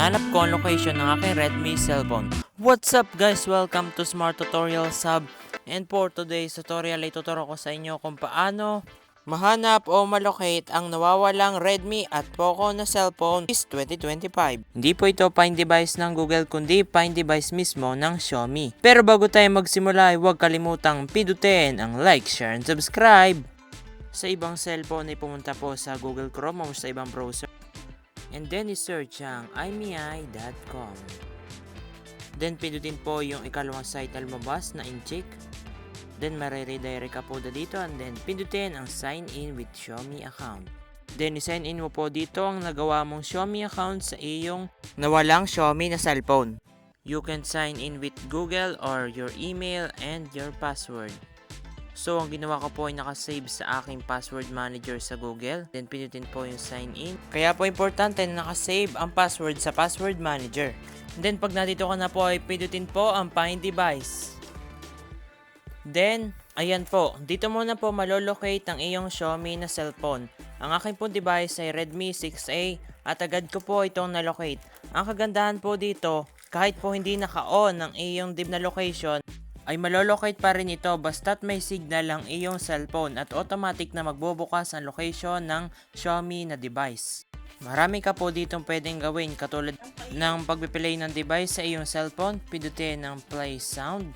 hinahanap ko ang location ng aking Redmi cellphone. What's up guys? Welcome to Smart Tutorial Sub. And for today's tutorial ay tuturo ko sa inyo kung paano mahanap o malocate ang nawawalang Redmi at Poco na cellphone is 2025. Hindi po ito find device ng Google kundi find device mismo ng Xiaomi. Pero bago tayo magsimula ay huwag kalimutang pindutin ang like, share, and subscribe. Sa ibang cellphone ay pumunta po sa Google Chrome o sa ibang browser. And then i-search ang imei.com. Then pindutin po yung ikalawang site na lumabas na incheck. Then mariredirect ka po dito and then pindutin ang sign in with Xiaomi account. Then i-sign in mo po dito ang nagawa mong Xiaomi account sa iyong nawalang Xiaomi na cellphone. You can sign in with Google or your email and your password. So, ang ginawa ko po ay nakasave sa aking password manager sa Google. Then, pinutin po yung sign in. Kaya po importante na nakasave ang password sa password manager. Then, pag nandito ka na po ay pinutin po ang find device. Then, ayan po. Dito mo na po malolocate ang iyong Xiaomi na cellphone. Ang aking po device ay Redmi 6A at agad ko po itong nalocate. Ang kagandahan po dito, kahit po hindi naka-on ang iyong div na location, ay malolocate pa rin ito basta't may signal ang iyong cellphone at automatic na magbubukas ang location ng Xiaomi na device. Marami ka po ditong pwedeng gawin katulad ng pagpipilay ng device sa iyong cellphone, pindutin ang play sound.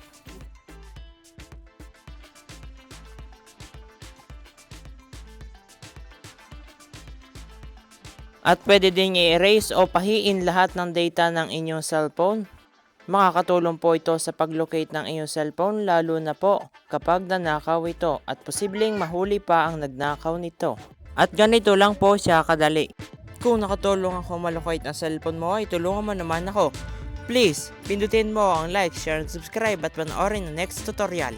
At pwede din i-erase o pahiin lahat ng data ng inyong cellphone. Makakatulong po ito sa pag-locate ng iyong cellphone lalo na po kapag nanakaw ito at posibleng mahuli pa ang nagnakaw nito. At ganito lang po siya kadali. Kung nakatulong ako malocate ang cellphone mo ay tulungan mo naman ako. Please, pindutin mo ang like, share, and subscribe at panoorin ang next tutorial.